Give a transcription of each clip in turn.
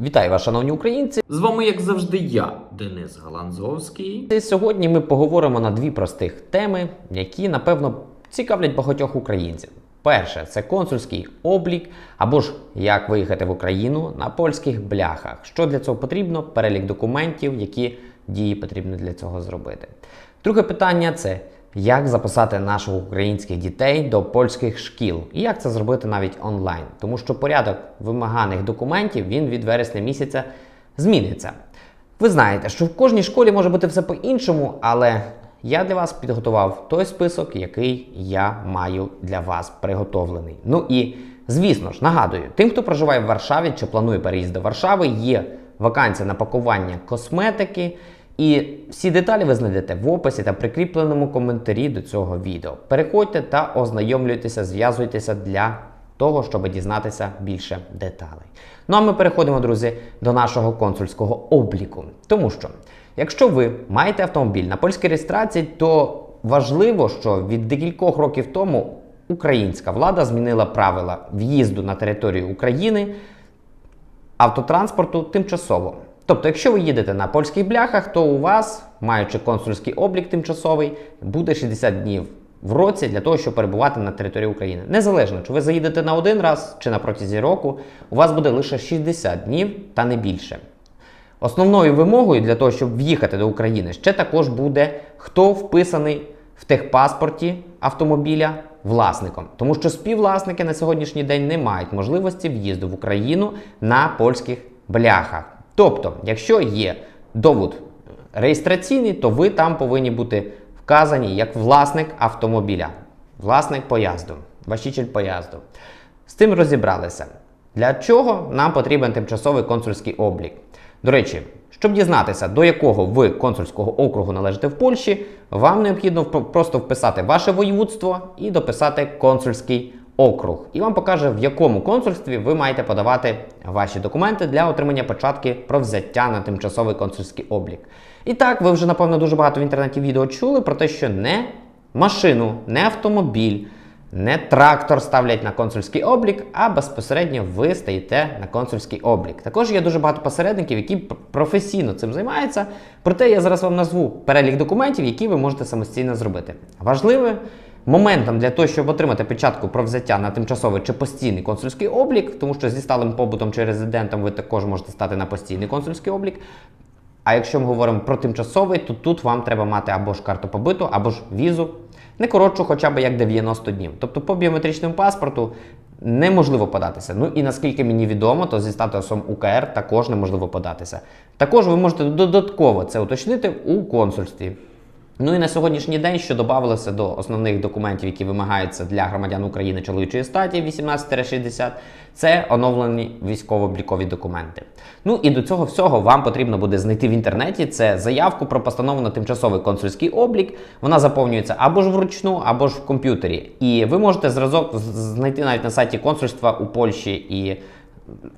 Вітаю вас, шановні українці! З вами, як завжди, я, Денис Галанзовський. І Сьогодні ми поговоримо на дві простих теми, які напевно цікавлять багатьох українців. Перше це консульський облік, або ж як виїхати в Україну на польських бляхах. Що для цього потрібно? Перелік документів, які дії потрібно для цього зробити. Друге питання це як записати наших українських дітей до польських шкіл, і як це зробити навіть онлайн, тому що порядок вимаганих документів він від вересня місяця зміниться. Ви знаєте, що в кожній школі може бути все по-іншому, але я для вас підготував той список, який я маю для вас приготовлений. Ну і звісно ж, нагадую, тим, хто проживає в Варшаві чи планує переїзд до Варшави, є вакансія на пакування косметики. І всі деталі ви знайдете в описі та прикріпленому коментарі до цього відео. Переходьте та ознайомлюйтеся, зв'язуйтеся для того, щоб дізнатися більше деталей. Ну а ми переходимо, друзі, до нашого консульського обліку. Тому що, якщо ви маєте автомобіль на польській реєстрації, то важливо, що від декількох років тому українська влада змінила правила в'їзду на територію України автотранспорту тимчасово. Тобто, якщо ви їдете на польських бляхах, то у вас, маючи консульський облік тимчасовий, буде 60 днів в році для того, щоб перебувати на території України. Незалежно, чи ви заїдете на один раз чи на протязі року, у вас буде лише 60 днів та не більше. Основною вимогою для того, щоб в'їхати до України, ще також буде, хто вписаний в техпаспорті автомобіля власником. Тому що співвласники на сьогоднішній день не мають можливості в'їзду в Україну на польських бляхах. Тобто, якщо є довод реєстраційний, то ви там повинні бути вказані як власник автомобіля, власник поїзду, вашитель поїзду. З цим розібралися. Для чого нам потрібен тимчасовий консульський облік? До речі, щоб дізнатися, до якого ви консульського округу належите в Польщі, вам необхідно просто вписати ваше воєводство і дописати консульський округ. І вам покаже, в якому консульстві ви маєте подавати ваші документи для отримання початки про взяття на тимчасовий консульський облік. І так, ви вже напевно дуже багато в інтернеті відео чули про те, що не машину, не автомобіль, не трактор ставлять на консульський облік, а безпосередньо ви стаєте на консульський облік. Також є дуже багато посередників, які професійно цим займаються. Проте я зараз вам назву перелік документів, які ви можете самостійно зробити. Важливим моментом для того, щоб отримати печатку про взяття на тимчасовий чи постійний консульський облік, тому що зі сталим побутом чи резидентом ви також можете стати на постійний консульський облік. А якщо ми говоримо про тимчасовий, то тут вам треба мати або ж карту побиту, або ж візу, не коротшу хоча б як 90 днів. Тобто по біометричному паспорту неможливо податися. Ну і наскільки мені відомо, то зі статусом УКР також неможливо податися. Також ви можете додатково це уточнити у консульстві. Ну і на сьогоднішній день, що додавалося до основних документів, які вимагаються для громадян України чоловічої статі 18-60, це оновлені військово-облікові документи. Ну і до цього всього вам потрібно буде знайти в інтернеті це заявку про постанову на тимчасовий консульський облік. Вона заповнюється або ж вручну, або ж в комп'ютері. І ви можете зразок знайти навіть на сайті консульства у Польщі і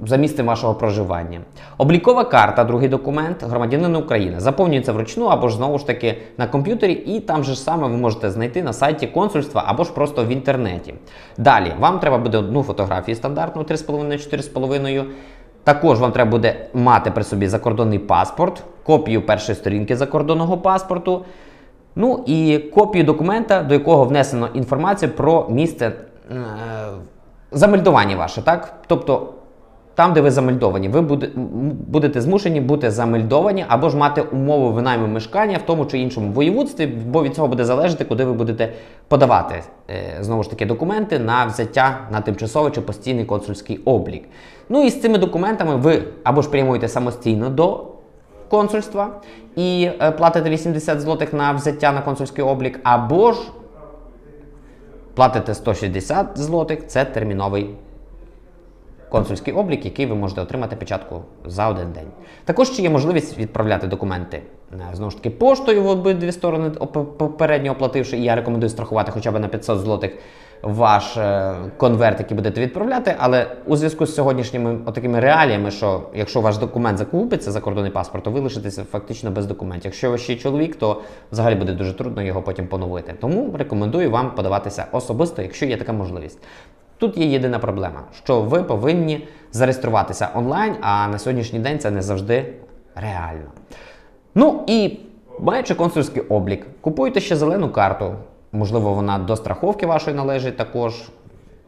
за місцем вашого проживання. Облікова карта, другий документ громадянина України, заповнюється вручну або ж знову ж таки на комп'ютері, і там же саме ви можете знайти на сайті консульства або ж просто в інтернеті. Далі вам треба буде одну фотографію стандартну 3,5-4,5. Також вам треба буде мати при собі закордонний паспорт, копію першої сторінки закордонного паспорту. Ну і копію документа, до якого внесено інформацію про місце е, замельдування ваше, так? Тобто там, де ви замельдовані, ви буде- будете змушені бути замельдовані або ж мати умови винайму мешкання в тому чи іншому воєводстві, бо від цього буде залежати, куди ви будете подавати е, знову ж таки документи на взяття на тимчасовий чи постійний консульський облік. Ну і з цими документами ви або ж прямуєте самостійно до консульства і е, платите 80 злотих на взяття на консульський облік, або ж платите 160 злотих, це терміновий консульський облік, який ви можете отримати печатку за один день. Також ще є можливість відправляти документи е, знову ж таки поштою в обидві сторони, оп- попередньо оплативши, і я рекомендую страхувати хоча б на 500 злотих ваш е, конверт, який будете відправляти. Але у зв'язку з сьогоднішніми отакими реаліями, що якщо ваш документ закупиться закордонний паспорт, то ви лишитеся фактично без документів. Якщо ви ще чоловік, то взагалі буде дуже трудно його потім поновити. Тому рекомендую вам подаватися особисто, якщо є така можливість. Тут є єдина проблема, що ви повинні зареєструватися онлайн, а на сьогоднішній день це не завжди реально. Ну і маючи консульський облік, купуєте ще зелену карту. Можливо, вона до страховки вашої належить також.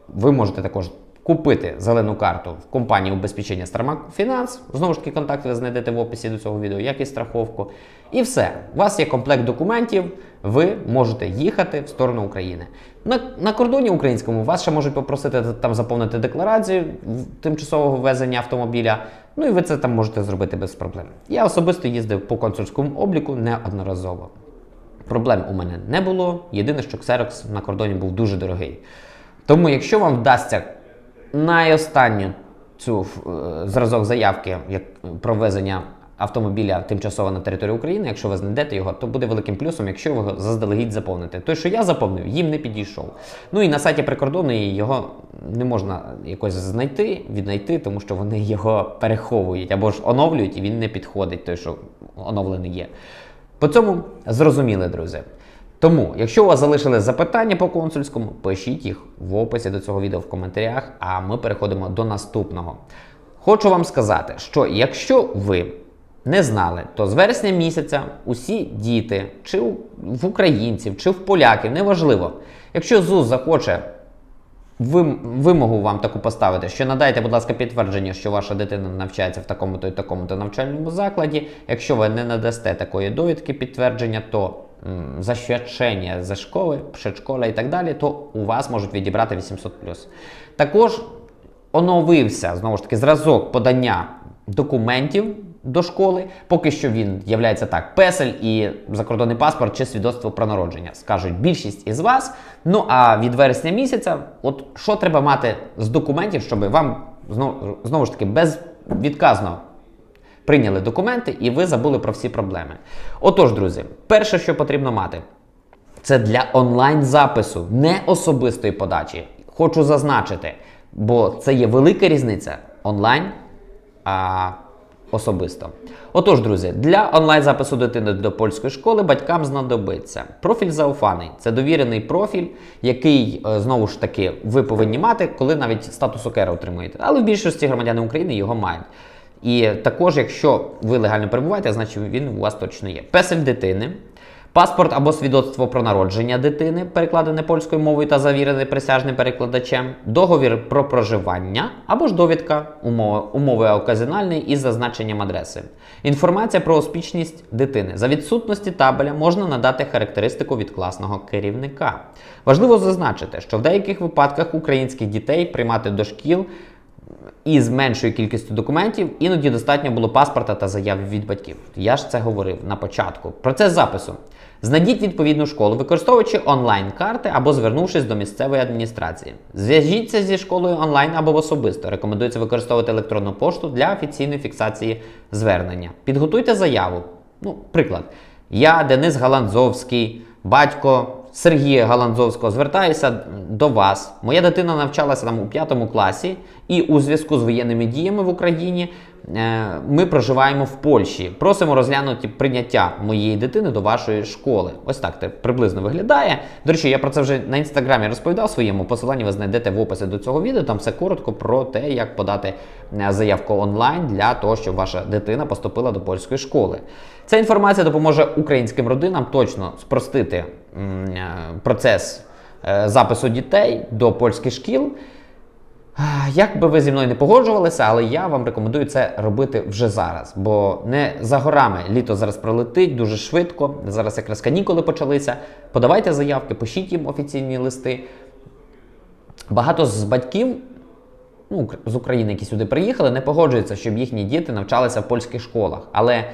Ви можете також купити зелену карту в компанії убезпечення Стармак Фінанс. Знову ж таки, контакт ви знайдете в описі до цього відео, як і страховку. І все. У вас є комплект документів, ви можете їхати в сторону України. На, на кордоні українському вас ще можуть попросити там заповнити декларацію тимчасового ввезення автомобіля. Ну і ви це там можете зробити без проблем. Я особисто їздив по консульському обліку неодноразово. Проблем у мене не було. Єдине, що Xerox на кордоні був дуже дорогий. Тому, якщо вам вдасться найостанню цю е, зразок заявки як про ввезення автомобіля тимчасово на територію України, якщо ви знайдете його, то буде великим плюсом, якщо ви заздалегідь заповните. Той, що я заповнив, їм не підійшов. Ну і на сайті прикордонної його не можна якось знайти, віднайти, тому що вони його переховують або ж оновлюють, і він не підходить, той, що оновлений є. По цьому зрозуміли, друзі. Тому, якщо у вас залишили запитання по консульському, пишіть їх в описі до цього відео в коментарях, а ми переходимо до наступного. Хочу вам сказати, що якщо ви не знали, то з вересня місяця усі діти, чи в українців, чи в поляків, неважливо, якщо ЗУЗ захоче вимогу вам таку поставити, що надайте, будь ласка, підтвердження, що ваша дитина навчається в такому-то і такому-то навчальному закладі. Якщо ви не надасте такої довідки підтвердження, то м, засвідчення за школи, предшкола і так далі, то у вас можуть відібрати 800 Також оновився знову ж таки зразок подання документів до школи. Поки що він являється так: песель і закордонний паспорт чи свідоцтво про народження. Скажуть більшість із вас. Ну а від вересня місяця, от що треба мати з документів, щоб вам знову, знову ж таки безвідказно прийняли документи і ви забули про всі проблеми. Отож, друзі, перше, що потрібно мати, це для онлайн-запису, не особистої подачі. Хочу зазначити, бо це є велика різниця онлайн, а особисто. Отож, друзі, для онлайн-запису дитини до польської школи батькам знадобиться профіль зауфаний. Це довірений профіль, який е, знову ж таки ви повинні мати, коли навіть статус ОКЕРа отримуєте. Але в більшості громадян України його мають. І також, якщо ви легально перебуваєте, значить він у вас точно є. Песель дитини, паспорт або свідоцтво про народження дитини, перекладене польською мовою та завірене присяжним перекладачем, договір про проживання або ж довідка умови, умови оказіональної із зазначенням адреси. Інформація про успішність дитини. За відсутності табеля можна надати характеристику від класного керівника. Важливо зазначити, що в деяких випадках українських дітей приймати до шкіл із меншою кількістю документів іноді достатньо було паспорта та заяви від батьків. Я ж це говорив на початку. Процес запису. Знайдіть відповідну школу, використовуючи онлайн-карти або звернувшись до місцевої адміністрації. Зв'яжіться зі школою онлайн або особисто. Рекомендується використовувати електронну пошту для офіційної фіксації звернення. Підготуйте заяву. Ну, приклад. Я, Денис Галанзовський, батько Сергія Галанзовського, звертаюся до вас. Моя дитина навчалася там у п'ятому класі, і у зв'язку з воєнними діями в Україні е, ми проживаємо в Польщі. Просимо розглянути прийняття моєї дитини до вашої школи. Ось так це приблизно виглядає. До речі, я про це вже на інстаграмі розповідав своєму посиланні. Ви знайдете в описі до цього відео. Там все коротко про те, як подати е, заявку онлайн для того, щоб ваша дитина поступила до польської школи. Ця інформація допоможе українським родинам точно спростити процес е, запису дітей до польських шкіл. Як би ви зі мною не погоджувалися, але я вам рекомендую це робити вже зараз, бо не за горами літо зараз пролетить дуже швидко. Зараз якраз канікули почалися. Подавайте заявки, пишіть їм офіційні листи. Багато з батьків ну, з України, які сюди приїхали, не погоджуються, щоб їхні діти навчалися в польських школах. Але е,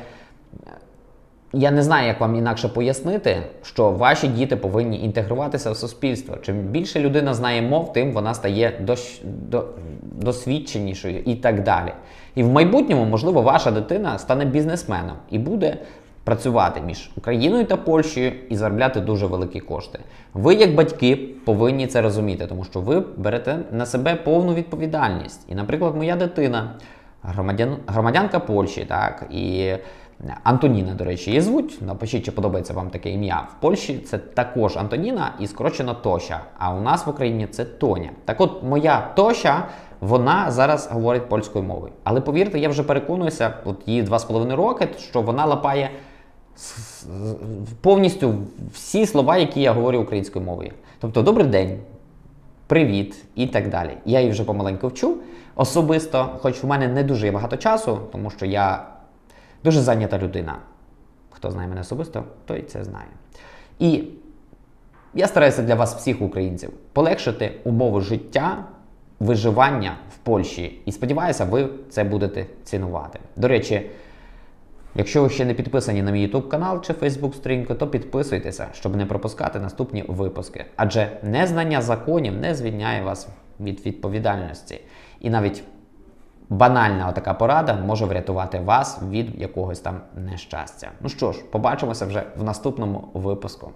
я не знаю, як вам інакше пояснити, що ваші діти повинні інтегруватися в суспільство. Чим більше людина знає мов, тим вона стає дощ, до, досвідченішою і так далі. І в майбутньому, можливо, ваша дитина стане бізнесменом і буде працювати між Україною та Польщею і заробляти дуже великі кошти. Ви, як батьки, повинні це розуміти, тому що ви берете на себе повну відповідальність. І, наприклад, моя дитина громадян, громадянка Польщі, так, і Антоніна, до речі, її звуть. Напишіть, чи подобається вам таке ім'я. В Польщі це також Антоніна і скорочено Тося. А у нас в Україні це Тоня. Так от, моя Тося, вона зараз говорить польською мовою. Але повірте, я вже переконуюся, от з половиною роки, що вона лапає повністю всі слова, які я говорю українською мовою. Тобто, добрий день, привіт і так далі. Я її вже помаленьку вчу особисто, хоч в мене не дуже є багато часу, тому що я дуже зайнята людина. Хто знає мене особисто, той це знає. І я стараюся для вас, всіх українців, полегшити умови життя, виживання в Польщі. І сподіваюся, ви це будете цінувати. До речі, Якщо ви ще не підписані на мій YouTube канал чи Facebook сторінку, то підписуйтеся, щоб не пропускати наступні випуски. Адже незнання законів не звільняє вас від відповідальності. І навіть банальна така порада може врятувати вас від якогось там нещастя. Ну що ж, побачимося вже в наступному випуску.